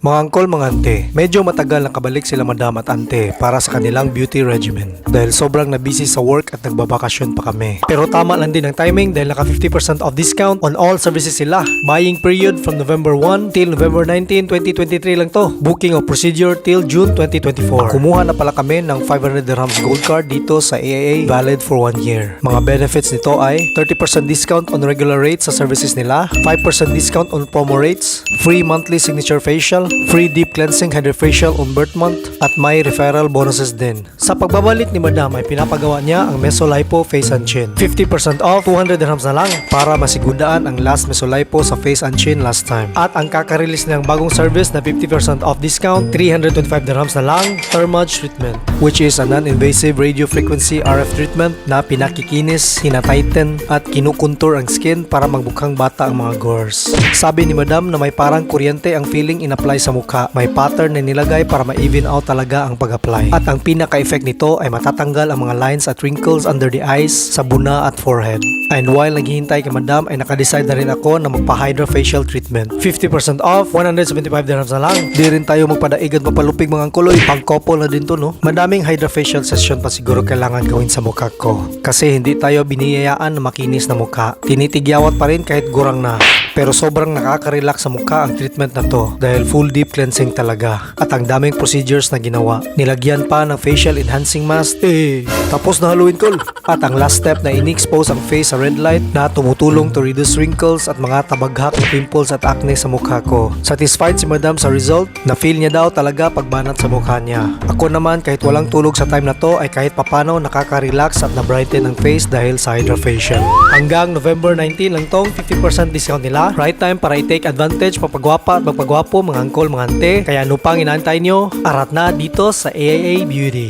Mga angkol, mga ante, medyo matagal nakabalik sila madam at ante para sa kanilang beauty regimen. Dahil sobrang na busy sa work at nagbabakasyon pa kami. Pero tama lang din ang timing dahil naka 50% off discount on all services sila. Buying period from November 1 till November 19, 2023 lang to. Booking of procedure till June 2024. Kumuha na pala kami ng 500 dirhams gold card dito sa AAA valid for 1 year. Mga benefits nito ay 30% discount on regular rates sa services nila, 5% discount on promo rates, free monthly signature facial, free deep cleansing hydrofacial on birth month, at may referral bonuses din. Sa pagbabalik ni Madam ay pinapagawa niya ang Mesolipo Face and Chin. 50% off, 200 dirhams na lang para masigundaan ang last Mesolipo sa Face and Chin last time. At ang kakarelease ng bagong service na 50% off discount, 325 dirhams na lang, Thermage Treatment, which is a non-invasive radio frequency RF treatment na pinakikinis, hinatighten at kinukontour ang skin para magbukhang bata ang mga gores. Sabi ni Madam na may parang kuryente ang feeling in-apply sa mukha. May pattern na nilagay para ma-even out talaga ang pag-apply. At ang pinaka-effect nito ay matatanggal ang mga lines at wrinkles under the eyes, sa buna at forehead. And while naghihintay kay Madam ay nakadecide na rin ako na magpa-hydra facial treatment. 50% off, 175 dirhams na lang. Di rin tayo magpadaig at magpalupig mga kuloy. Pang couple na din to no. Madaming hydra facial session pa siguro kailangan gawin sa mukha ko. Kasi hindi tayo biniyayaan na makinis na mukha. Tinitigyawat pa rin kahit gurang na. Pero sobrang nakaka-relax sa mukha ang treatment na to dahil full deep cleansing talaga. At ang daming procedures na ginawa. Nilagyan pa ng facial enhancing mask. Eh, tapos na Halloween call. At ang last step na in-expose ang face sa red light na tumutulong to reduce wrinkles at mga tabaghak na pimples at acne sa mukha ko. Satisfied si Madam sa result? Na-feel niya daw talaga pagbanat sa mukha niya. Ako naman kahit walang tulog sa time na to ay kahit papano nakaka-relax at na-brighten ang face dahil sa hydrofacial. Hanggang November 19 lang tong 50% discount nila. Right time para i-take advantage papagwapa at magpagwapo mga angkol mga ante. Kaya ano pang inaantay nyo? Arat na dito sa AAA Beauty.